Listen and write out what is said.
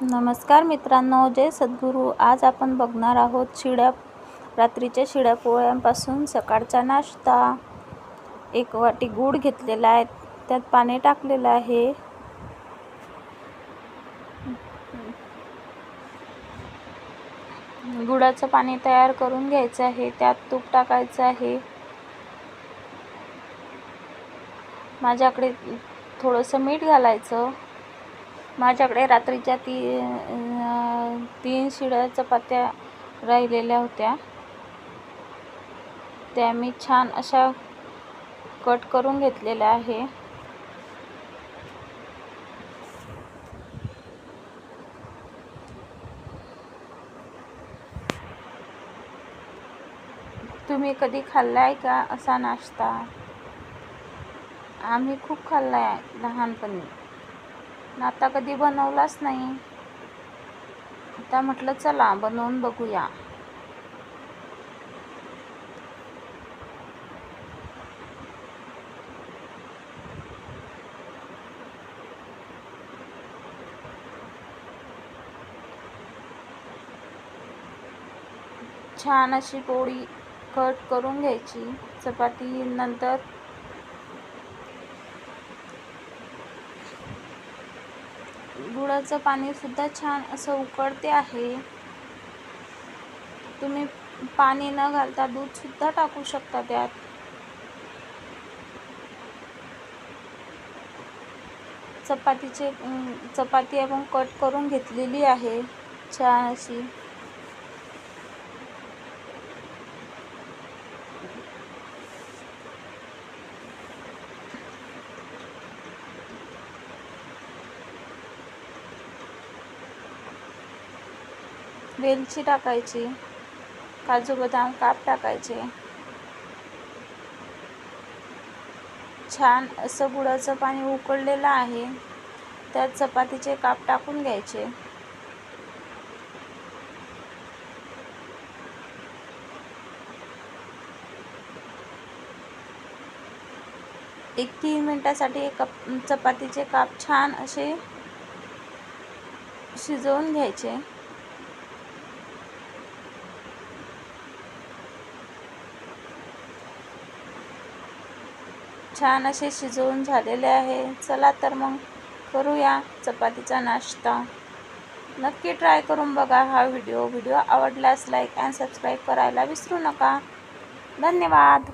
नमस्कार मित्रांनो जय सद्गुरू. आज आपण बघणार आहोत शिड्या रात्रीच्या शिड्या पोळ्यांपासून सकाळचा नाश्ता. एक वाटी गूळ घेतलेला आहे त्यात पाणी टाकलेलं आहे. गुळाचं पाणी तयार करून घ्यायचं आहे त्यात तूप टाकायचं आहे. माझ्याकडे थोडंसं मीठ घालायचं. माझ्याकडे रात्रीच्या ती तीन शिड्या चपात्या राहिलेल्या होत्या. त्या मी छान अशा कट करून घेतलेल्या आहे. तुम्ही कधी खाल्ला आहे का असा नाश्ता? आम्ही खूप खाल्ला आहे लहानपणी. पण आता कधी बनवलाच नाही. आता म्हटलं चला बनवून बघूया. छान अशी पोळी कट करून घ्यायची. चपाती नंतर नळाचं पाणीसुद्धा छान असं उकळते आहे. तुम्ही पाणी न घालता दूधसुद्धा टाकू शकता त्यात. चपातीचे चपाती आपण कट करून घेतलेली आहे. छान अशी वेलची टाकायची. काजू बदाम काप टाकायचे. छान असं गुळाचं पाणी उकळलेलं आहे. त्यात चपातीचे काप टाकून घ्यायचे. एक तीन मिनटासाठी कप चपातीचे काप छान असे शिजवून घ्यायचे. छान असे शिजवून झालेले आहे. चला तर मग करूया चपातीचा नाश्ता. नक्की ट्राय करून बघा हा व्हिडिओ. व्हिडिओ आवडल्यास लाईक अँड सबस्क्राईब करायला विसरू नका. धन्यवाद.